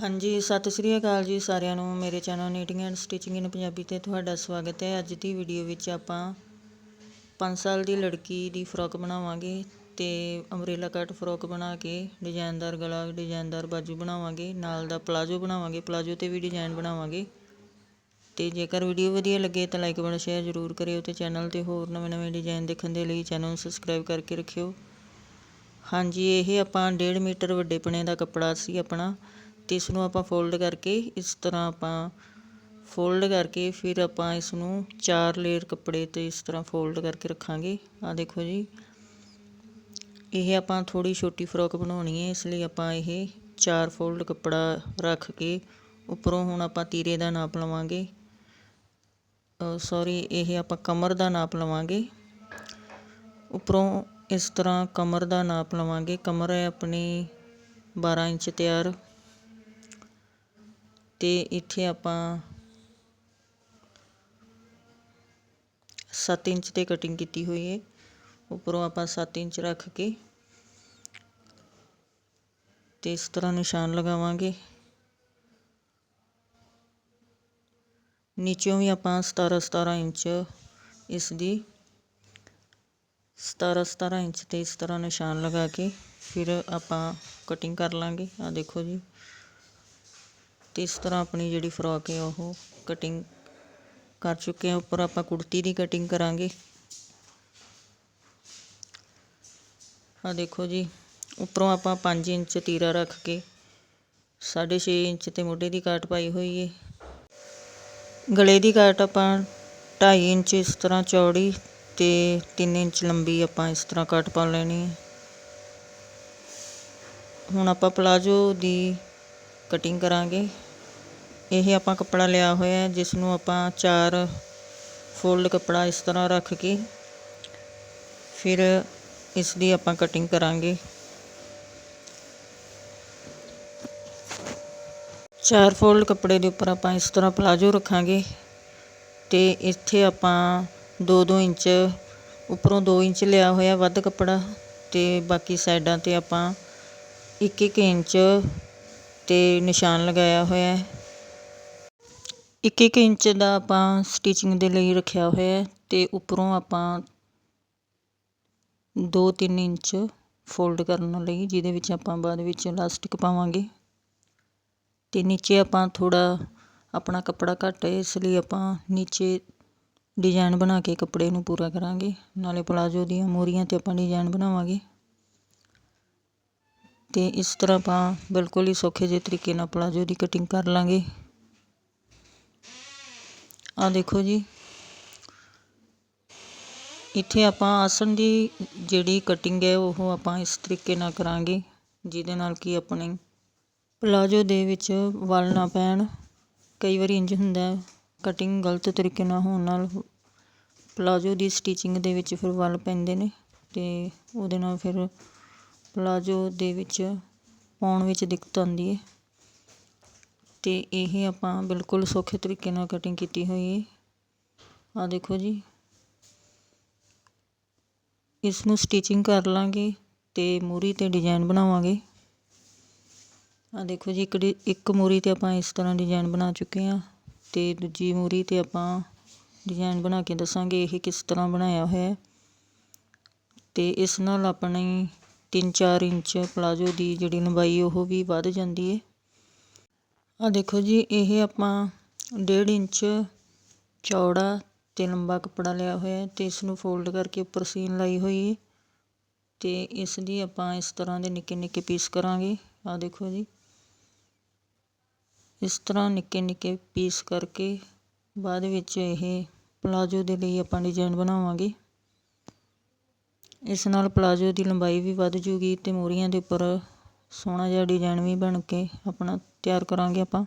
ਹਾਂਜੀ, ਸਤਿ ਸ੍ਰੀ ਅਕਾਲ ਜੀ ਸਾਰਿਆਂ ਨੂੰ। ਮੇਰੇ channel knitting and stitching in Punjabi ਤੇ ਤੁਹਾਡਾ ਸਵਾਗਤ ਹੈ। ਅੱਜ ਦੀ ਵੀਡੀਓ ਵਿੱਚ ਆਪਾਂ 5 ਸਾਲ ਦੀ ਲੜਕੀ ਦੀ ਫਰੋਕ ਬਣਾਵਾਂਗੇ ਤੇ ਅੰਬ੍ਰੇਲਾ ਕੱਟ ਫਰੋਕ ਬਣਾ ਕੇ ਡਿਜ਼ਾਈਨਦਾਰ ਗਲਾ ਡਿਜ਼ਾਈਨਦਾਰ ਬਾਜੂ ਬਣਾਵਾਂਗੇ, ਨਾਲ ਦਾ ਪਲਾਜੋ ਬਣਾਵਾਂਗੇ ਪਲਾਜੋ ਤੇ ਵੀ ਡਿਜ਼ਾਈਨ ਬਣਾਵਾਂਗੇ। ਤੇ ਜੇਕਰ ਵੀਡੀਓ ਵਧੀਆ ਲੱਗੇ ਤਾਂ ਲਾਈਕ ਬਣਾ ਸ਼ੇਅਰ ਜ਼ਰੂਰ ਕਰਿਓ ਤੇ ਚੈਨਲ ਤੇ ਹੋਰ ਨਵੇਂ-ਨਵੇਂ ਡਿਜ਼ਾਈਨ ਦੇਖਣ ਦੇ ਲਈ ਚੈਨਲ ਨੂੰ ਸਬਸਕ੍ਰਾਈਬ ਕਰਕੇ ਰੱਖਿਓ। ਹਾਂਜੀ, ਇਹ ਆਪਾਂ 1.5 ਮੀਟਰ ਵੱਡੇ ਪਣੇ ਦਾ ਕੱਪੜਾ ਸੀ ਆਪਣਾ। ਅਤੇ ਇਸ ਨੂੰ ਆਪਾਂ ਫੋਲਡ ਕਰਕੇ ਇਸ ਤਰ੍ਹਾਂ ਆਪਾਂ ਫੋਲਡ ਕਰਕੇ ਫਿਰ ਆਪਾਂ ਇਸ ਨੂੰ ਚਾਰ ਲੇਅਰ ਕੱਪੜੇ ਤੇ ਇਸ ਤਰ੍ਹਾਂ ਫੋਲਡ ਕਰਕੇ ਰੱਖਾਂਗੇ। ਆ ਦੇਖੋ ਜੀ। ਇਹ ਆਪਾਂ ਥੋੜੀ ਛੋਟੀ ਫਰੋਕ ਬਣਾਉਣੀ ਹੈ, ਇਸ ਲਈ ਆਪਾਂ ਇਹ ਚਾਰ ਫੋਲਡ ਕੱਪੜਾ ਰੱਖ ਕੇ ਉੱਪਰੋਂ ਹੁਣ ਆਪਾਂ ਤੀਰੇ ਦਾ ਨਾਪ ਲਵਾਂਗੇ। ਸੌਰੀ ਇਹ ਆਪਾਂ ਕਮਰ ਦਾ ਨਾਪ ਲਵਾਂਗੇ। ਉੱਪਰੋਂ ਇਸ ਤਰ੍ਹਾਂ ਕਮਰ ਦਾ ਨਾਪ ਲਵਾਂਗੇ। ਕਮਰ ਹੈ ਆਪਣੀ 12 ਇੰਚ ਤਿਆਰ। ਤੇ ਇੱਥੇ ਆਪਾਂ 7 ਇੰਚ ਤੇ ਕਟਿੰਗ ਕੀਤੀ ਹੋਈ ਹੈ ਉੱਪਰੋਂ ਆਪਾਂ 7 ਇੰਚ ਰੱਖ ਕੇ ਤੇ ਇਸ ਤਰ੍ਹਾਂ ਨਿਸ਼ਾਨ ਲਗਾਵਾਂਗੇ ਨੀਚੋਂ ਵੀ ਆਪਾਂ 17 17 ਇੰਚ ਇਸ ਦੀ 17 17 ਇੰਚ ਤੇ ਇਸ ਤਰ੍ਹਾਂ ਨਿਸ਼ਾਨ ਲਗਾ ਕੇ ਫਿਰ ਆਪਾਂ ਕਟਿੰਗ ਕਰ ਲਾਂਗੇ ਆ ਦੇਖੋ ਜੀ ਅਤੇ ਇਸ ਤਰ੍ਹਾਂ ਆਪਣੀ ਜਿਹੜੀ ਫਰੋਕ ਹੈ ਉਹ ਕਟਿੰਗ ਕਰ ਚੁੱਕੇ ਹਾਂ। ਉੱਪਰ ਆਪਾਂ ਕੁੜਤੀ ਦੀ ਕਟਿੰਗ ਕਰਾਂਗੇ। ਆ ਦੇਖੋ ਜੀ, ਉੱਪਰੋਂ ਆਪਾਂ 5 ਇੰਚ ਤੀਰਾ ਰੱਖ ਕੇ 6.5 ਇੰਚ ਤੇ ਮੋਢੇ ਦੀ ਕਾਟ ਪਾਈ ਹੋਈ ਹੈ ਗਲੇ ਦੀ ਕਾਟ ਆਪਾਂ 2.5 ਇੰਚ ਇਸ ਤਰ੍ਹਾਂ ਚੌੜੀ ਤੇ 3 ਇੰਚ ਲੰਬੀ ਆਪਾਂ ਇਸ ਤਰ੍ਹਾਂ ਕਾਟ ਪਾ ਲੈਣੀ ਹੈ ਹੁਣ ਆਪਾਂ ਪਲਾਜੋ ਦੀ ਕਟਿੰਗ ਕਰਾਂਗੇ। ਇਹ ਆਪਾਂ ਕੱਪੜਾ ਲਿਆ ਹੋਇਆ ਜਿਸ ਨੂੰ ਆਪਾਂ ਚਾਰ ਫੋਲਡ ਕੱਪੜਾ ਇਸ ਤਰ੍ਹਾਂ ਰੱਖ ਕੇ ਫਿਰ ਇਸ ਦੀ ਆਪਾਂ ਕਟਿੰਗ ਕਰਾਂਗੇ। ਚਾਰ ਫੋਲਡ ਕੱਪੜੇ ਦੇ ਉੱਪਰ ਆਪਾਂ ਇਸ ਤਰ੍ਹਾਂ ਪਲਾਜੋ ਰੱਖਾਂਗੇ ਤੇ ਇੱਥੇ ਆਪਾਂ 2-2 ਇੰਚ, ਉੱਪਰੋਂ 2 ਇੰਚ ਲਿਆ ਹੋਇਆ ਵੱਧ ਕੱਪੜਾ ਤੇ ਬਾਕੀ ਸਾਈਡਾਂ ਤੇ ਆਪਾਂ 1-1 ਇੰਚ ਤੇ ਨਿਸ਼ਾਨ ਲਗਾਇਆ ਹੋਇਆ ਹੈ। 1-1 ਇੰਚ ਦਾ ਆਪਾਂ ਸਟਿਚਿੰਗ ਦੇ ਲਈ ਰੱਖਿਆ ਹੋਇਆ ਹੈ ਤੇ ਉੱਪਰੋਂ ਆਪਾਂ 2-3 ਇੰਚ ਫੋਲਡ ਕਰਨ ਲਈ, ਜਿਹਦੇ ਵਿੱਚ ਆਪਾਂ ਬਾਅਦ ਵਿੱਚ ਇਲਾਸਟਿਕ ਪਾਵਾਂਗੇ। ਤੇ ਨੀਚੇ ਆਪਾਂ ਥੋੜਾ ਆਪਣਾ ਕੱਪੜਾ ਘੱਟ ਹੈ, ਇਸ ਲਈ ਆਪਾਂ ਨੀਚੇ ਡਿਜ਼ਾਈਨ ਬਣਾ ਕੇ ਕੱਪੜੇ ਨੂੰ ਪੂਰਾ ਕਰਾਂਗੇ। ਨਾਲੇ ਪਲਾਜੋ ਦੀਆਂ ਮੋਰੀਆਂ ਤੇ ਆਪਾਂ ਡਿਜ਼ਾਈਨ ਬਣਾਵਾਂਗੇ। ਅਤੇ ਇਸ ਤਰ੍ਹਾਂ ਆਪਾਂ ਬਿਲਕੁਲ ਹੀ ਸੌਖੇ ਜਿਹੇ ਤਰੀਕੇ ਨਾਲ ਪਲਾਜੋ ਦੀ ਕਟਿੰਗ ਕਰ ਲਾਂਗੇ। ਆ ਦੇਖੋ ਜੀ। ਇੱਥੇ ਆਪਾਂ ਆਸਣ ਦੀ ਜਿਹੜੀ ਕਟਿੰਗ ਹੈ, ਉਹ ਆਪਾਂ ਇਸ ਤਰੀਕੇ ਨਾਲ ਕਰਾਂਗੇ, ਜਿਹਦੇ ਨਾਲ ਕਿ ਆਪਣੇ ਪਲਾਜੋ ਦੇ ਵਿੱਚ ਵਲ ਨਾ ਪੈਣ। ਕਈ ਵਾਰੀ ਇੰਜ ਹੁੰਦਾ ਕਟਿੰਗ ਗਲਤ ਤਰੀਕੇ ਨਾਲ ਹੋਣ ਨਾਲ ਪਲਾਜੋ ਦੀ ਸਟਿਚਿੰਗ ਦੇ ਵਿੱਚ ਫਿਰ ਵਲ ਪੈਂਦੇ ਨੇ ਤੇ ਉਹਦੇ ਨਾਲ ਫਿਰ ਪਲਾਜੋ ਦੇ ਵਿੱਚ ਪਾਉਣ ਵਿੱਚ ਦਿੱਕਤ ਆਉਂਦੀ ਹੈ ਅਤੇ ਇਹ ਆਪਾਂ ਬਿਲਕੁਲ ਸੌਖੇ ਤਰੀਕੇ ਨਾਲ ਕਟਿੰਗ ਕੀਤੀ ਹੋਈ ਹੈ ਆਹ ਦੇਖੋ ਜੀ। ਇਸ ਨੂੰ ਸਟਿਚਿੰਗ ਕਰ ਲਾਂਗੇ ਤੇ ਮੂਰੀ ਤੇ ਡਿਜ਼ਾਈਨ ਬਣਾਵਾਂਗੇ। ਆ ਦੇਖੋ ਜੀ, ਇੱਕ ਇੱਕ ਮੂਰੀ ਤੇ ਆਪਾਂ ਇਸ ਤਰ੍ਹਾਂ ਡਿਜ਼ਾਈਨ ਬਣਾ ਚੁੱਕੇ ਆ ਤੇ ਦੂਜੀ ਮੂਰੀ ਤੇ ਆਪਾਂ ਡਿਜ਼ਾਈਨ ਬਣਾ ਕੇ ਦੱਸਾਂਗੇ ਇਹ ਕਿਸ ਤਰ੍ਹਾਂ ਬਣਾਇਆ ਹੋਇਆ। ਹੈ ਤੇ ਇਸ ਨਾਲ ਆਪਣੀ 3-4 ਇੰਚ ਪਲਾਜੋ ਦੀ ਜਿਹੜੀ ਲੰਬਾਈ ਉਹ ਵੀ ਵੱਧ ਜਾਂਦੀ ਹੈ ਆ ਦੇਖੋ ਜੀ, ਇਹ ਆਪਾਂ 1.5 ਇੰਚ ਚੌੜਾ ਤੇ ਲੰਬਾ ਕੱਪੜਾ ਲਿਆ ਹੋਇਆ ਤੇ ਇਸ ਨੂੰ ਫੋਲਡ ਕਰਕੇ ਉੱਪਰ ਸੀਨ ਲਾਈ ਹੋਈ ਹੈ ਤੇ ਇਸ ਦੀ ਆਪਾਂ ਇਸ ਤਰ੍ਹਾਂ ਦੇ ਨਿੱਕੇ ਨਿੱਕੇ ਪੀਸ ਕਰਾਂਗੇ। ਆ ਦੇਖੋ ਜੀ। ਇਸ ਤਰ੍ਹਾਂ ਨਿੱਕੇ ਨਿੱਕੇ ਪੀਸ ਕਰਕੇ ਬਾਅਦ ਵਿੱਚ ਇਹ ਪਲਾਜੋ ਦੇ ਲਈ ਆਪਾਂ ਡਿਜ਼ਾਈਨ ਬਣਾਵਾਂਗੇ। ਇਸ ਨਾਲ ਪਲਾਜੋ ਦੀ ਲੰਬਾਈ ਵੀ ਵੱਧ ਜੂਗੀ ਅਤੇ ਮੋਰੀਆਂ ਦੇ ਉੱਪਰ ਸੋਹਣਾ ਜਿਹਾ ਡਿਜ਼ਾਈਨ ਵੀ ਬਣ ਕੇ ਆਪਣਾ ਤਿਆਰ ਕਰਾਂਗੇ ਆਪਾਂ।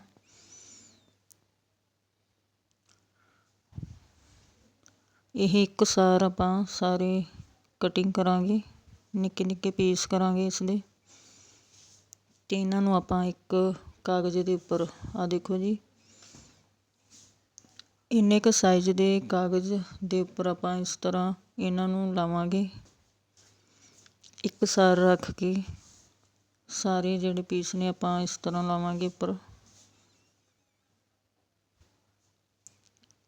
ਇਹ ਇੱਕ ਸਾਰ ਆਪਾਂ ਸਾਰੇ ਕਟਿੰਗ ਕਰਾਂਗੇ, ਨਿੱਕੇ ਨਿੱਕੇ ਪੀਸ ਕਰਾਂਗੇ ਇਸ ਦੇ ਤੇ ਇਹਨਾਂ ਨੂੰ ਆਪਾਂ ਇੱਕ ਕਾਗਜ਼ ਦੇ ਉੱਪਰ ਆ ਦੇਖੋ ਜੀ। ਇੰਨੇ ਕ ਸਾਈਜ਼ ਦੇ ਕਾਗਜ਼ ਦੇ ਉੱਪਰ ਆਪਾਂ ਇਸ ਤਰ੍ਹਾਂ ਇਹਨਾਂ ਨੂੰ ਲਾਵਾਂਗੇ। ਇੱਕ ਸਾਰ ਰੱਖ ਕੇ ਸਾਰੇ ਜਿਹੜੇ ਪੀਸ ਨੇ ਆਪਾਂ ਇਸ ਤਰ੍ਹਾਂ ਲਾਵਾਂਗੇ ਉੱਪਰ।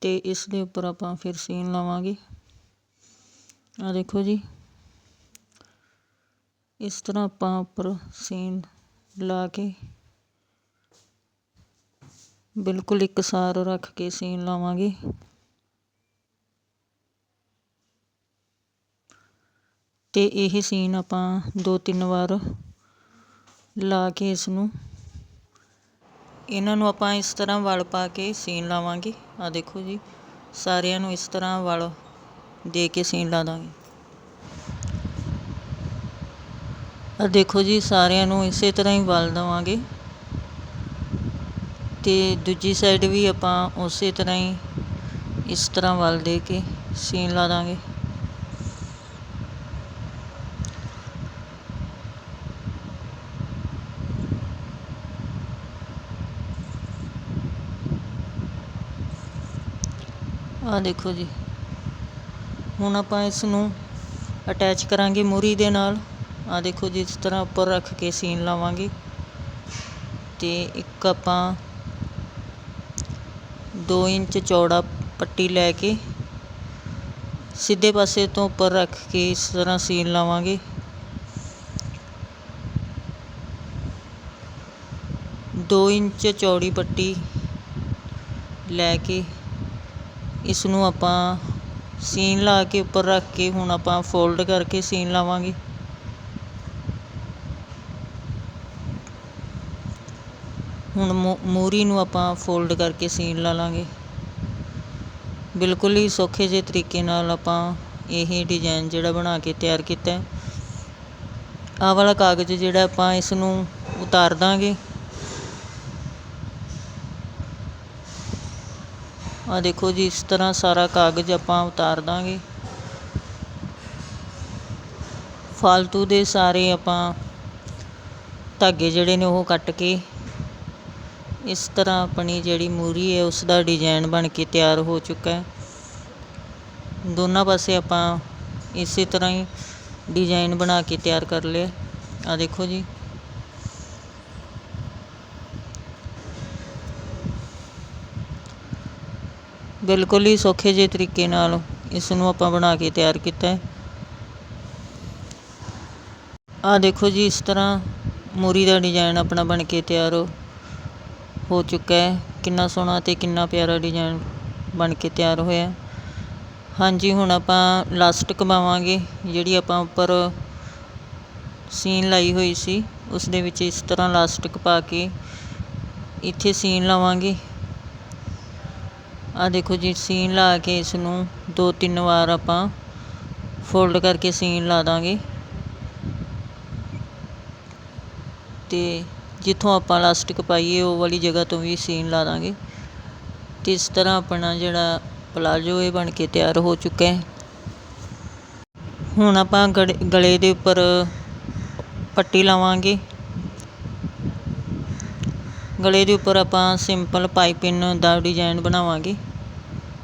ਤੇ ਇਸ ਦੇ ਉੱਪਰ ਆਪਾਂ ਫਿਰ ਸੀਨ ਲਾਵਾਂਗੇ। ਆ ਦੇਖੋ ਜੀ। ਇਸ ਤਰ੍ਹਾਂ ਆਪਾਂ ਉੱਪਰ ਸੀਨ ਲਾ ਕੇ ਬਿਲਕੁਲ ਇੱਕਸਾਰ ਰੱਖ ਕੇ ਸੀਨ ਲਾਵਾਂਗੇ। ਅਤੇ ਇਹ ਸੀਨ ਆਪਾਂ ਦੋ ਤਿੰਨ ਵਾਰ ਲਾ ਕੇ ਇਸ ਨੂੰ ਇਹਨਾਂ ਨੂੰ ਆਪਾਂ ਇਸ ਤਰ੍ਹਾਂ ਵਲ ਪਾ ਕੇ ਸੀਨ ਲਾਵਾਂਗੇ। ਆ ਦੇਖੋ ਜੀ, ਸਾਰਿਆਂ ਨੂੰ ਇਸ ਤਰ੍ਹਾਂ ਵਲ ਦੇ ਕੇ ਸੀਨ ਲਾ ਦਾਂਗੇ। ਆ ਦੇਖੋ ਜੀ, ਸਾਰਿਆਂ ਨੂੰ ਇਸੇ ਤਰ੍ਹਾਂ ਹੀ ਵਲ ਦੇਵਾਂਗੇ। ਤੇ ਦੂਜੀ ਸਾਈਡ ਵੀ ਆਪਾਂ ਉਸੇ ਤਰ੍ਹਾਂ ਹੀ ਇਸ ਤਰ੍ਹਾਂ ਵਲ ਦੇ ਕੇ ਸੀਨ ਲਾ ਦਾਂਗੇ। ਆਹ ਦੇਖੋ ਜੀ। ਹੁਣ ਆਪਾਂ ਇਸ ਨੂੰ ਅਟੈਚ ਕਰਾਂਗੇ ਮੂਰੀ ਦੇ ਨਾਲ। ਆਹ ਦੇਖੋ ਜੀ, ਇਸ ਤਰ੍ਹਾਂ ਉੱਪਰ ਰੱਖ ਕੇ ਸੀਨ ਲਾਵਾਂਗੇ। ਤੇ ਇੱਕ ਆਪਾਂ 2 ਇੰਚ ਚੌੜਾ ਪੱਟੀ ਲੈ ਕੇ ਸਿੱਧੇ ਪਾਸੇ ਤੋਂ ਉੱਪਰ ਰੱਖ ਕੇ ਇਸ ਤਰ੍ਹਾਂ ਸੀਨ ਲਾਵਾਂਗੇ। ਦੋ ਇੰਚ ਚੌੜੀ ਪੱਟੀ ਲੈ ਕੇ ਇਸ ਨੂੰ ਆਪਾਂ ਸੀਨ ਲਾ ਕੇ ਉੱਪਰ ਰੱਖ ਕੇ ਹੁਣ ਆਪਾਂ ਫੋਲਡ ਕਰਕੇ ਸੀਨ ਲਾਵਾਂਗੇ। ਹੁਣ ਮੂਰੀ ਨੂੰ ਆਪਾਂ ਫੋਲਡ ਕਰਕੇ ਸੀਨ ਲਾ ਲਾਂਗੇ। ਬਿਲਕੁਲ ਹੀ ਸੌਖੇ ਜਿਹੇ ਤਰੀਕੇ ਨਾਲ ਆਪਾਂ ਇਹ ਡਿਜ਼ਾਈਨ ਜਿਹੜਾ ਬਣਾ ਕੇ ਤਿਆਰ ਕੀਤਾ ਆਹ ਵਾਲਾ ਕਾਗਜ਼ ਜਿਹੜਾ ਆਪਾਂ ਇਸ ਨੂੰ ਉਤਾਰ ਦਾਂਗੇ। ਆਹ ਦੇਖੋ ਜੀ, ਇਸ ਤਰ੍ਹਾਂ ਸਾਰਾ ਕਾਗਜ਼ ਆਪਾਂ ਉਤਾਰ ਦਾਂਗੇ। ਫਾਲਤੂ ਦੇ ਸਾਰੇ ਆਪਾਂ ਧਾਗੇ ਜਿਹੜੇ ਨੇ ਉਹ ਕੱਟ ਕੇ ਇਸ ਤਰ੍ਹਾਂ ਆਪਣੀ ਜਿਹੜੀ ਮੂਰੀ ਹੈ, ਉਸ ਦਾ ਡਿਜ਼ਾਈਨ ਬਣ ਕੇ ਤਿਆਰ ਹੋ ਚੁੱਕਾ ਹੈ। ਦੋਨਾਂ ਪਾਸੇ ਆਪਾਂ ਇਸੇ ਤਰ੍ਹਾਂ ਹੀ ਡਿਜ਼ਾਈਨ ਬਣਾ ਕੇ ਤਿਆਰ ਕਰ ਲਿਆ। ਆ ਦੇਖੋ ਜੀ। ਬਿਲਕੁਲ ਹੀ ਸੌਖੇ ਜਿਹੇ ਤਰੀਕੇ ਨਾਲ ਇਸ ਨੂੰ ਆਪਾਂ ਬਣਾ ਕੇ ਤਿਆਰ ਕੀਤਾ ਹੈ। ਆ ਦੇਖੋ ਜੀ, ਇਸ ਤਰ੍ਹਾਂ ਮੂਰੀ ਦਾ ਡਿਜ਼ਾਈਨ ਆਪਣਾ ਬਣ ਕੇ ਤਿਆਰ ਹੋ ਚੁੱਕਾ ਹੈ। ਕਿੰਨਾ ਸੋਹਣਾ ਤੇ ਕਿੰਨਾ ਪਿਆਰਾ ਡਿਜ਼ਾਈਨ ਬਣ ਕੇ ਤਿਆਰ ਹੋਇਆ ਹਾਂਜੀ, ਹੁਣ ਆਪਾਂ ਲਾਸਟਿਕ ਪਾਵਾਂਗੇ ਜਿਹੜੀ ਆਪਾਂ ਉੱਪਰ ਸੀਨ ਲਾਈ ਹੋਈ ਸੀ, ਉਸ ਦੇ ਵਿੱਚ ਇਸ ਤਰ੍ਹਾਂ ਲਾਸਟਿਕ ਪਾ ਕੇ ਇੱਥੇ ਸੀਨ ਲਾਵਾਂਗੇ। ਆ ਦੇਖੋ ਜੀ ਸੀਨ ਲਾ ਕੇ ਇਸ ਨੂੰ ਦੋ ਤਿੰਨ ਵਾਰ ਆਪਾਂ ਫੋਲਡ ਕਰਕੇ ਸੀਨ ਲਾ ਦਾਂਗੇ। ਤੇ ਜਿੱਥੋਂ ਆਪਾਂ ਲਾਸਟਿਕ ਪਾਈਏ, ਉਹ ਵਾਲੀ ਜਗ੍ਹਾ ਤੋਂ ਵੀ ਸੀਨ ਲਾ ਦਾਂਗੇ। ਤੇ ਇਸ ਤਰ੍ਹਾਂ ਆਪਣਾ ਜਿਹੜਾ ਪਲਾਜੋ ਇਹ ਬਣ ਕੇ ਤਿਆਰ ਹੋ ਚੁੱਕਾ ਹੈ। ਹੁਣ ਆਪਾਂ ਗਲੇ ਦੇ ਉੱਪਰ ਪੱਟੀ ਲਾਵਾਂਗੇ। ਗਲੇ ਦੇ ਉੱਪਰ ਆਪਾਂ ਸਿੰਪਲ ਪਾਈਪਿੰਨ ਦਾ ਡਿਜ਼ਾਈਨ ਬਣਾਵਾਂਗੇ।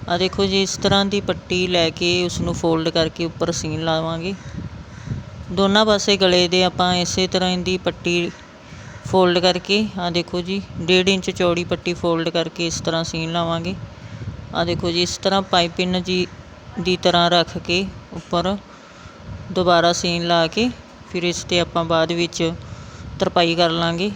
ਆ ਦੇਖੋ ਜੀ, ਇਸ ਤਰ੍ਹਾਂ ਦੀ ਪੱਟੀ ਲੈ ਕੇ ਉਸ ਨੂੰ ਫੋਲਡ ਕਰਕੇ ਉੱਪਰ ਸੀਨ ਲਾਵਾਂਗੇ। ਦੋਨਾਂ ਪਾਸੇ ਗਲੇ ਦੇ ਆਪਾਂ ਇਸੇ ਤਰ੍ਹਾਂ ਦੀ ਪੱਟੀ ਫੋਲਡ ਕਰਕੇ ਆ ਦੇਖੋ ਜੀ 1.5 ਇੰਚ ਚੌੜੀ ਪੱਟੀ ਫੋਲਡ ਕਰਕੇ ਇਸ ਤਰ੍ਹਾਂ ਸੀਨ ਲਾਵਾਂਗੇ। ਆ ਦੇਖੋ ਜੀ, ਇਸ ਤਰ੍ਹਾਂ ਪਾਈਪਿੰਨ ਜੀ ਦੀ ਤਰ੍ਹਾਂ ਰੱਖ ਕੇ ਉੱਪਰ ਦੁਬਾਰਾ ਸੀਨ ਲਾ ਕੇ ਫਿਰ ਇਸ ਤੇ ਆਪਾਂ ਬਾਅਦ ਵਿੱਚ ਤਰਪਾਈ ਕਰ ਲਾਂਗੇ।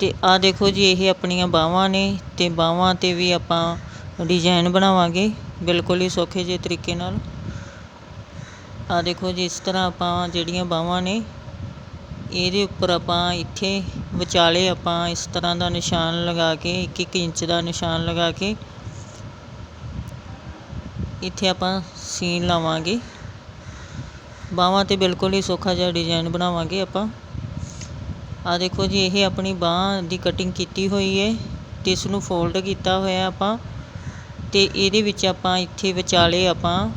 ਤੇ ਆ ਦੇਖੋ ਜੀ, ਇਹ ਆਪਣੀਆਂ ਬਾਹਾਂ ਨੇ ਤੇ ਬਾਹਾਂ ਤੇ ਵੀ ਆਪਾਂ ਡਿਜ਼ਾਈਨ ਬਣਾਵਾਂਗੇ ਬਿਲਕੁਲ ਹੀ ਸੌਖੇ ਜਿਹੇ ਤਰੀਕੇ ਨਾਲ। ਆ ਦੇਖੋ ਜੀ, ਇਸ ਤਰ੍ਹਾਂ ਆਪਾਂ ਜਿਹੜੀਆਂ ਬਾਹਾਂ ਨੇ, ਇਹਦੇ ਉੱਪਰ ਆਪਾਂ ਇੱਥੇ ਵਿਚਾਲੇ ਆਪਾਂ ਇਸ ਤਰ੍ਹਾਂ ਦਾ ਨਿਸ਼ਾਨ ਲਗਾ ਕੇ 1-1 ਇੰਚ ਦਾ ਨਿਸ਼ਾਨ ਲਗਾ ਕੇ, ਇੱਥੇ ਆਪਾਂ ਸੀਨ ਲਾਵਾਂਗੇ। ਬਾਹਾਂ ਤੇ ਬਿਲਕੁਲ ਹੀ ਸੌਖਾ ਜਿਹਾ ਡਿਜ਼ਾਈਨ ਬਣਾਵਾਂਗੇ ਆਪਾਂ। ਆ ਦੇਖੋ ਜੀ, ਇਹ ਆਪਣੀ ਬਾਹ ਦੀ ਕਟਿੰਗ ਕੀਤੀ ਹੋਈ ਹੈ ਤੇ ਇਸ ਨੂੰ ਫੋਲਡ ਕੀਤਾ ਹੋਇਆ ਆਪਾਂ। ਅਤੇ ਇਹਦੇ ਵਿੱਚ ਆਪਾਂ ਇੱਥੇ ਵਿਚਾਲੇ ਆਪਾਂ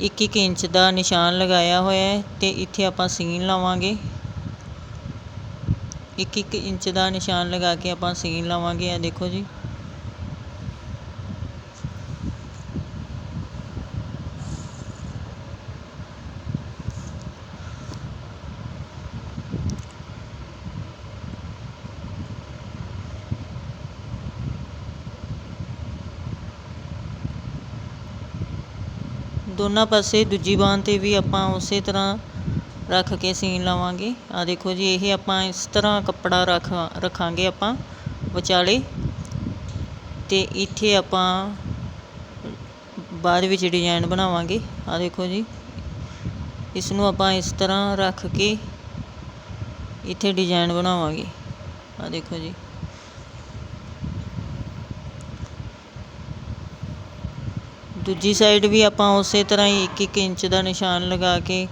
1-1 ਇੰਚ ਦਾ ਨਿਸ਼ਾਨ ਲਗਾਇਆ ਹੋਇਆ ਹੈ ਤੇ ਇੱਥੇ ਆਪਾਂ ਸੀਨ ਲਾਵਾਂਗੇ। 1-1 ਇੰਚ ਦਾ ਨਿਸ਼ਾਨ ਲਗਾ ਕੇ ਆਪਾਂ ਸੀਨ ਲਾਵਾਂਗੇ ਆ ਦੇਖੋ ਜੀ। ਦੋਨਾਂ ਪਾਸੇ ਦੂਜੀ ਬਾਂਹ 'ਤੇ ਵੀ ਆਪਾਂ ਉਸੇ ਤਰ੍ਹਾਂ ਰੱਖ ਕੇ ਸੀਨ ਲਵਾਂਗੇ। ਆ ਦੇਖੋ ਜੀ, ਇਹ ਆਪਾਂ ਇਸ ਤਰ੍ਹਾਂ ਕੱਪੜਾ ਰੱਖ ਰੱਖਾਂਗੇ ਆਪਾਂ ਵਿਚਾਲੇ। ਤੇ ਇੱਥੇ ਆਪਾਂ ਬਾਅਦ ਵਿੱਚ ਡਿਜ਼ਾਈਨ ਬਣਾਵਾਂਗੇ। ਆ ਦੇਖੋ ਜੀ ਇਸ ਨੂੰ ਆਪਾਂ ਇਸ ਤਰ੍ਹਾਂ ਰੱਖ ਕੇ ਇੱਥੇ ਡਿਜ਼ਾਈਨ ਬਣਾਵਾਂਗੇ। ਆ ਦੇਖੋ ਜੀ। ਦੂਜੀ ਸਾਈਡ ਵੀ ਆਪਾਂ ਉਸੇ ਤਰ੍ਹਾਂ ਹੀ 1-1 ਇੰਚ ਦਾ ਨਿਸ਼ਾਨ ਲਗਾ ਕੇ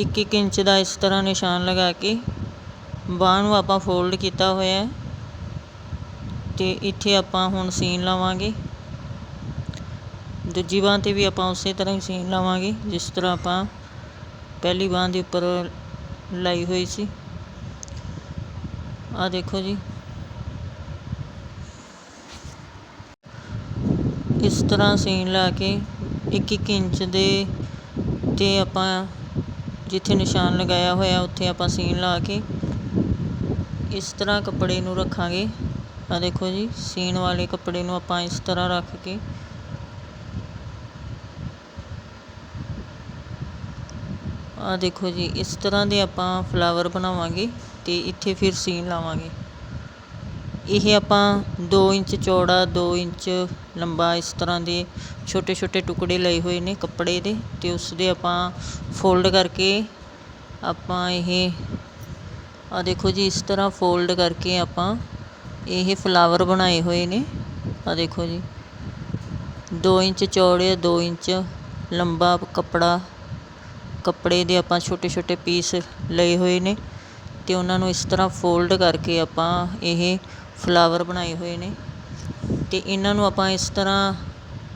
1-1 ਇੰਚ ਦਾ ਇਸ ਤਰ੍ਹਾਂ ਨਿਸ਼ਾਨ ਲਗਾ ਕੇ ਬਾਂਹ ਨੂੰ ਆਪਾਂ ਫੋਲਡ ਕੀਤਾ ਹੋਇਆ ਹੈ ਤੇ ਇੱਥੇ ਆਪਾਂ ਹੁਣ ਸੀਨ ਲਾਵਾਂਗੇ। ਦੂਜੀ ਬਾਂਹ 'ਤੇ ਵੀ ਆਪਾਂ ਉਸੇ ਤਰ੍ਹਾਂ ਹੀ ਸੀਨ ਲਾਵਾਂਗੇ, ਜਿਸ ਤਰ੍ਹਾਂ ਆਪਾਂ ਪਹਿਲੀ ਬਾਂਹ ਦੇ ਉੱਪਰ ਲਾਈ ਹੋਈ ਸੀ। ਆ ਦੇਖੋ ਜੀ। ਇਸ ਤਰ੍ਹਾਂ ਸੀਨ ਲਾ ਕੇ 1-1 ਇੰਚ ਦੇ ਤੇ ਆਪਾਂ ਜਿੱਥੇ ਨਿਸ਼ਾਨ ਲਗਾਇਆ ਹੋਇਆ, ਉੱਥੇ ਆਪਾਂ ਸੀਨ ਲਾ ਕੇ ਇਸ ਤਰ੍ਹਾਂ ਕੱਪੜੇ ਨੂੰ ਰੱਖਾਂਗੇ। ਆ ਦੇਖੋ ਜੀ, ਸੀਨ ਵਾਲੇ ਕੱਪੜੇ ਨੂੰ ਆਪਾਂ ਇਸ ਤਰ੍ਹਾਂ ਰੱਖ ਕੇ ਆ ਦੇਖੋ ਜੀ, ਇਸ ਤਰ੍ਹਾਂ ਦੇ ਆਪਾਂ ਫਲਾਵਰ ਬਣਾਵਾਂਗੇ ਤੇ ਇੱਥੇ ਫਿਰ ਸੀਨ ਲਾਵਾਂਗੇ। ਇਹ ਆਪਾਂ ਦੋ ਇੰਚ ਚੌੜਾ, ਦੋ ਇੰਚ ਲੰਬਾ ਇਸ ਤਰ੍ਹਾਂ ਦੇ ਛੋਟੇ ਛੋਟੇ ਟੁਕੜੇ ਲਏ ਹੋਏ ਨੇ ਕੱਪੜੇ ਦੇ ਅਤੇ ਉਸਦੇ ਆਪਾਂ ਫੋਲਡ ਕਰਕੇ ਆਪਾਂ ਇਹ ਆ ਦੇਖੋ ਜੀ, ਇਸ ਤਰ੍ਹਾਂ ਫੋਲਡ ਕਰਕੇ ਆਪਾਂ ਇਹ ਫਲਾਵਰ ਬਣਾਏ ਹੋਏ ਨੇ। ਆ ਦੇਖੋ ਜੀ 2 ਇੰਚ ਚੌੜੇ 2 ਇੰਚ ਲੰਬਾ ਕੱਪੜਾ, ਕੱਪੜੇ ਦੇ ਆਪਾਂ ਛੋਟੇ ਛੋਟੇ ਪੀਸ ਲਏ ਹੋਏ ਨੇ ਤੇ ਉਹਨਾਂ ਨੂੰ ਇਸ ਤਰ੍ਹਾਂ ਫੋਲਡ ਕਰਕੇ ਆਪਾਂ ਇਹ ਫਲਾਵਰ ਬਣਾਏ ਹੋਏ ਨੇ ਤੇ ਇਹਨਾਂ ਨੂੰ ਆਪਾਂ ਇਸ ਤਰ੍ਹਾਂ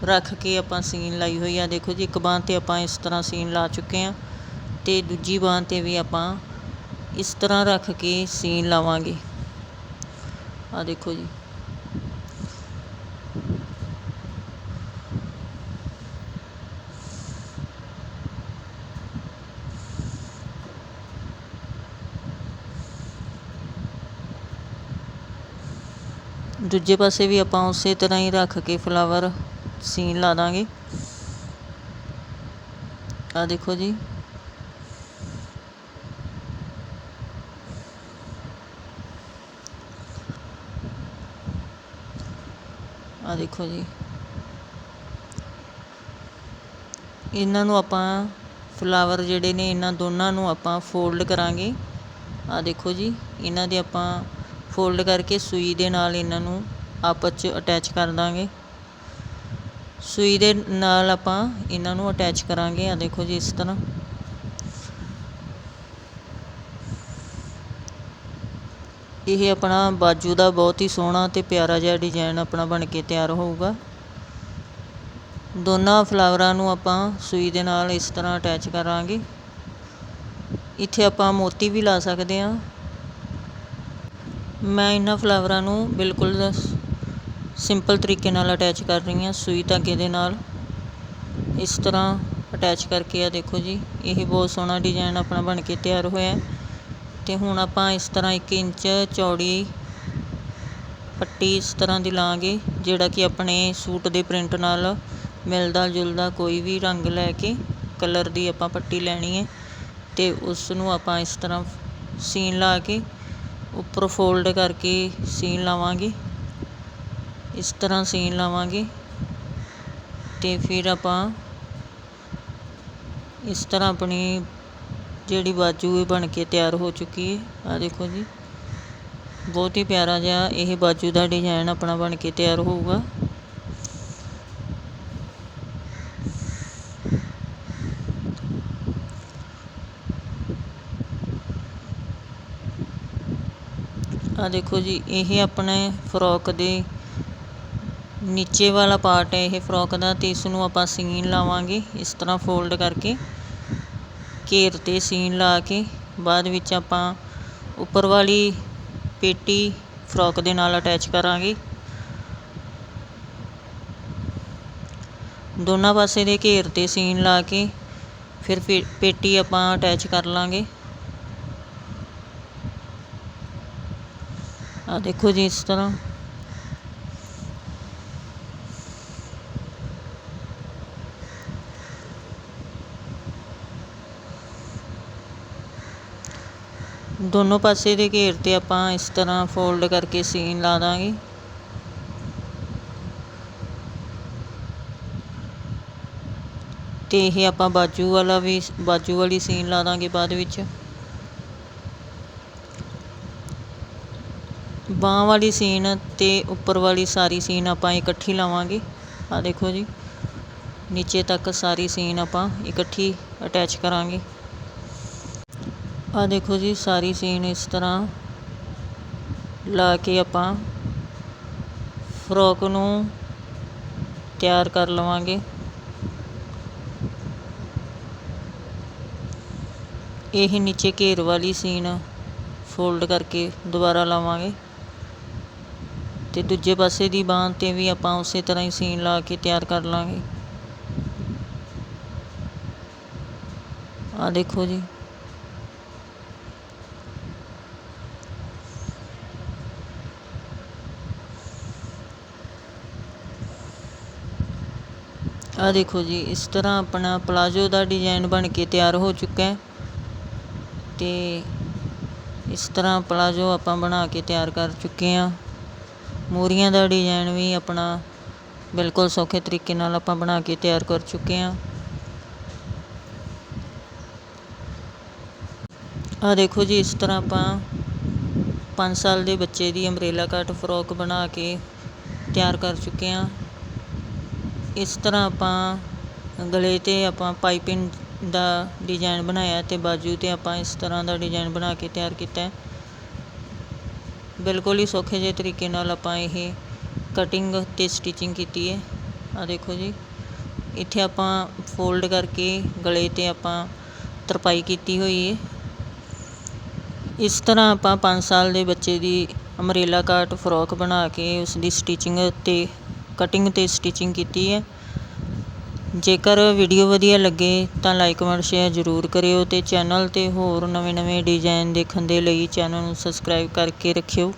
ਰੱਖ ਕੇ ਆਪਾਂ ਸੀਨ ਲਾਈ ਹੋਈ ਆ। ਦੇਖੋ ਜੀ, ਇੱਕ ਬਾਂਹ 'ਤੇ ਆਪਾਂ ਇਸ ਤਰ੍ਹਾਂ ਸੀਨ ਲਾ ਚੁੱਕੇ ਆ ਤੇ ਦੂਜੀ ਬਾਂਹ 'ਤੇ ਵੀ ਆਪਾਂ ਇਸ ਤਰ੍ਹਾਂ ਰੱਖ ਕੇ ਸੀਨ ਲਾਵਾਂਗੇ। ਆ ਦੇਖੋ ਜੀ। ਦੂਜੇ ਪਾਸੇ ਵੀ ਆਪਾਂ ਉਸੇ ਤਰ੍ਹਾਂ ਹੀ ਰੱਖ ਕੇ ਫਲਾਵਰ ਸੀਨ ਲਾ ਦਾਂਗੇ। ਆ ਦੇਖੋ ਜੀ। ਆ ਦੇਖੋ ਜੀ। ਇਹਨਾਂ ਨੂੰ ਆਪਾਂ ਫਲਾਵਰ ਜਿਹੜੇ ਨੇ, ਇਹਨਾਂ ਦੋਨਾਂ ਨੂੰ ਆਪਾਂ ਫੋਲਡ ਕਰਾਂਗੇ। ਆ ਦੇਖੋ ਜੀ, ਇਹਨਾਂ ਦੇ ਆਪਾਂ ਫੋਲਡ ਕਰਕੇ ਸੂਈ ਦੇ ਨਾਲ ਇਹਨਾਂ ਨੂੰ ਆਪਸ 'ਚ ਅਟੈਚ ਕਰ ਦਾਂਗੇ। ਸੂਈ ਦੇ ਨਾਲ ਆਪਾਂ ਇਹਨਾਂ ਨੂੰ ਅਟੈਚ ਕਰਾਂਗੇ। ਆ ਦੇਖੋ ਜੀ ਇਸ ਤਰ੍ਹਾਂ। ਇਹ ਆਪਣਾ ਬਾਜੂ ਦਾ ਬਹੁਤ ਹੀ ਸੋਹਣਾ ਤੇ ਪਿਆਰਾ ਜਿਹਾ ਡਿਜ਼ਾਈਨ ਆਪਣਾ ਬਣ ਕੇ ਤਿਆਰ ਹੋਊਗਾ। ਦੋਨਾਂ ਫਲਾਵਰਾਂ ਨੂੰ ਆਪਾਂ ਸੂਈ ਦੇ ਨਾਲ ਇਸ ਤਰ੍ਹਾਂ ਅਟੈਚ ਕਰਾਂਗੇ। ਇੱਥੇ ਆਪਾਂ ਮੋਤੀ ਵੀ ਲਾ ਸਕਦੇ ਹਾਂ। ਮੈਂ ਇਹਨਾਂ ਫਲਾਵਰਾਂ ਨੂੰ ਬਿਲਕੁਲ ਸਿੰਪਲ ਤਰੀਕੇ ਨਾਲ ਅਟੈਚ ਕਰ ਰਹੀ ਹਾਂ, ਸੂਈ ਧਾਗੇ ਦੇ ਨਾਲ। ਇਸ ਤਰ੍ਹਾਂ ਅਟੈਚ ਕਰਕੇ ਆ ਦੇਖੋ ਜੀ, ਇਹ ਬਹੁਤ ਸੋਹਣਾ ਡਿਜ਼ਾਈਨ ਆਪਣਾ ਬਣ ਕੇ ਤਿਆਰ ਹੋਇਆ ਤੇ ਹੁਣ ਆਪਾਂ ਇਸ ਤਰ੍ਹਾਂ 1 ਇੰਚ ਚੌੜੀ ਪੱਟੀ ਇਸ ਤਰ੍ਹਾਂ ਦੀ ਲਾਂਗੇ, ਜਿਹੜਾ ਕਿ ਆਪਣੇ ਸੂਟ ਦੇ ਪ੍ਰਿੰਟ ਨਾਲ ਮਿਲਦਾ ਜੁਲਦਾ ਕੋਈ ਵੀ ਰੰਗ ਲੈ ਕੇ ਕਲਰ ਦੀ ਆਪਾਂ ਪੱਟੀ ਲੈਣੀ ਹੈ। ਤੇ ਉਸ ਨੂੰ ਆਪਾਂ ਇਸ ਤਰ੍ਹਾਂ ਸੀਨ ਲਾ ਕੇ ਉੱਪਰ ਫੋਲਡ ਕਰਕੇ ਸੀਨ ਲਾਵਾਂਗੇ। ਇਸ ਤਰ੍ਹਾਂ ਸੀਨ ਲਾਵਾਂਗੇ ਤੇ ਫਿਰ ਆਪਾਂ ਇਸ ਤਰ੍ਹਾਂ ਆਪਣੀ ਜਿਹੜੀ ਬਾਜੂ ਬਣ ਕੇ ਤਿਆਰ ਹੋ ਚੁੱਕੀ ਹੈ। ਆ ਦੇਖੋ ਜੀ, ਬਹੁਤ ਹੀ ਪਿਆਰਾ ਜਿਹਾ ਇਹ ਬਾਜੂ ਦਾ ਡਿਜ਼ਾਈਨ ਆਪਣਾ ਬਣ ਕੇ ਤਿਆਰ ਹੋਊਗਾ। ਆ ਦੇਖੋ ਜੀ, ਇਹ ਆਪਣੇ ਫਰੋਕ ਦੇ ਨੀਚੇ ਵਾਲਾ ਪਾਰਟ ਹੈ, ਇਹ ਫਰੋਕ ਦਾ ਤੇ ਇਸ ਨੂੰ ਆਪਾਂ ਸੀਨ ਲਾਵਾਂਗੇ, ਇਸ ਤਰ੍ਹਾਂ ਫੋਲਡ ਕਰਕੇ। ਘੇਰ ਤੇ ਸੀਨ ਲਾ ਕੇ, ਬਾਅਦ ਵਿੱਚ ਆਪਾਂ ਉੱਪਰ ਵਾਲੀ ਪੇਟੀ ਫਰੋਕ ਦੇ ਨਾਲ ਅਟੈਚ ਕਰਾਂਗੇ। ਦੋਨਾਂ ਪਾਸੇ ਦੇ ਘੇਰ ਤੇ ਸੀਨ ਲਾ ਕੇ, ਫਿਰ ਪੇਟੀ ਆਪਾਂ ਅਟੈਚ ਕਰ ਲਾਂਗੇ। ਆ ਦੇਖੋ ਜੀ ਇਸ ਤਰ੍ਹਾਂ। ਦੋਨੋਂ ਪਾਸੇ ਦੇ ਘੇਰ ਤੇ ਆਪਾਂ ਇਸ ਤਰ੍ਹਾਂ ਫੋਲਡ ਕਰਕੇ ਸੀਨ ਲਾ ਦਾਂਗੇ। ਤੇ ਇਹ ਆਪਾਂ ਬਾਜੂ ਵਾਲਾ ਵੀ, ਬਾਜੂ ਵਾਲੀ ਸੀਨ ਲਾ ਦਾਂਗੇ ਬਾਅਦ ਵਿੱਚ। ਬਾਂਹ ਵਾਲੀ ਸੀਨ ਅਤੇ ਉੱਪਰ ਵਾਲੀ ਸਾਰੀ ਸੀਨ ਆਪਾਂ ਇਕੱਠੀ ਲਾਵਾਂਗੇ। ਆਹ ਦੇਖੋ ਜੀ, ਨੀਚੇ ਤੱਕ ਸਾਰੀ ਸੀਨ ਆਪਾਂ ਇਕੱਠੀ ਅਟੈਚ ਕਰਾਂਗੇ। ਆਹ ਦੇਖੋ ਜੀ, ਸਾਰੀ ਸੀਨ ਇਸ ਤਰ੍ਹਾਂ ਲਾ ਕੇ ਆਪਾਂ ਫਰੋਕ ਨੂੰ ਤਿਆਰ ਕਰ ਲਵਾਂਗੇ। ਇਹ ਨੀਚੇ ਘੇਰ ਵਾਲੀ ਸੀਨ ਫੋਲਡ ਕਰਕੇ ਦੁਬਾਰਾ ਲਾਵਾਂਗੇ। ਤੇ ਦੂਜੇ ਪਾਸੇ ਦੀ ਬਾਂਹ ਤੇ ਵੀ ਆਪਾਂ ਉਸੇ ਤਰ੍ਹਾਂ ਹੀ ਸੀਨ ਲਾ ਕੇ ਤਿਆਰ ਕਰ ਲਾਂਗੇ। ਆ ਦੇਖੋ ਜੀ। ਆ ਦੇਖੋ ਜੀ, ਇਸ ਤਰ੍ਹਾਂ ਆਪਣਾ ਪਲਾਜੋ ਦਾ ਡਿਜ਼ਾਈਨ ਬਣ ਕੇ ਤਿਆਰ ਹੋ ਚੁੱਕਾ ਹੈ। ਤੇ ਇਸ ਤਰ੍ਹਾਂ ਪਲਾਜੋ ਆਪਾਂ ਬਣਾ ਕੇ ਤਿਆਰ ਕਰ ਚੁੱਕੇ ਹਾਂ। ਮੂਰੀਆਂ ਦਾ ਡਿਜ਼ਾਇਨ ਵੀ ਆਪਣਾ ਬਿਲਕੁਲ ਸੌਖੇ ਤਰੀਕੇ ਨਾਲ ਆਪਾਂ ਬਣਾ ਕੇ ਤਿਆਰ ਕਰ ਚੁੱਕੇ ਹਾਂ। ਆ ਦੇਖੋ ਜੀ, ਇਸ ਤਰ੍ਹਾਂ ਆਪਾਂ 5 ਸਾਲ ਦੇ ਬੱਚੇ ਦੀ ਅੰਬ੍ਰੇਲਾ ਕੱਟ ਫਰੋਕ ਬਣਾ ਕੇ ਤਿਆਰ ਕਰ ਚੁੱਕੇ ਹਾਂ। ਇਸ ਤਰ੍ਹਾਂ ਆਪਾਂ ਗਲੇ ਤੇ ਆਪਾਂ ਪਾਈਪਿੰਗ ਦਾ ਡਿਜ਼ਾਈਨ ਬਣਾਇਆ ਤੇ ਬਾਜੂ ਤੇ ਆਪਾਂ ਇਸ ਤਰ੍ਹਾਂ ਦਾ ਡਿਜ਼ਾਈਨ ਬਣਾ ਕੇ ਤਿਆਰ ਕੀਤਾ ਬਿਲਕੁਲ ਹੀ ਸੌਖੇ ਜਿਹੇ ਤਰੀਕੇ ਨਾਲ ਆਪਾਂ ਇਹ ਕਟਿੰਗ ਅਤੇ ਸਟਿਚਿੰਗ ਕੀਤੀ ਹੈ। ਆ ਦੇਖੋ ਜੀ, ਇੱਥੇ ਆਪਾਂ ਫੋਲਡ ਕਰਕੇ ਗਲੇ ਤੇ ਆਪਾਂ ਤਰਪਾਈ ਕੀਤੀ ਹੋਈ ਹੈ। ਇਸ ਤਰ੍ਹਾਂ ਆਪਾਂ 5 ਸਾਲ ਦੇ ਬੱਚੇ ਦੀ ਅਮਰੇਲਾ ਕਾਟ ਫਰੋਕ ਬਣਾ ਕੇ ਉਸ ਦੀ ਸਟਿਚਿੰਗ ਤੇ ਕਟਿੰਗ ਤੇ ਸਟਿਚਿੰਗ ਕੀਤੀ ਹੈ। ਜੇਕਰ ਵੀਡੀਓ ਵਧੀਆ ਲੱਗੇ ਤਾਂ ਲਾਈਕ ਕਮੈਂਟ ਸ਼ੇਅਰ ਜ਼ਰੂਰ ਕਰਿਓ ਅਤੇ ਚੈਨਲ ਤੇ ਹੋਰ ਨਵੇਂ-ਨਵੇਂ ਡਿਜ਼ਾਈਨ ਦੇਖਣ ਦੇ ਲਈ ਚੈਨਲ ਨੂੰ ਸਬਸਕ੍ਰਾਈਬ ਕਰਕੇ ਰੱਖਿਓ।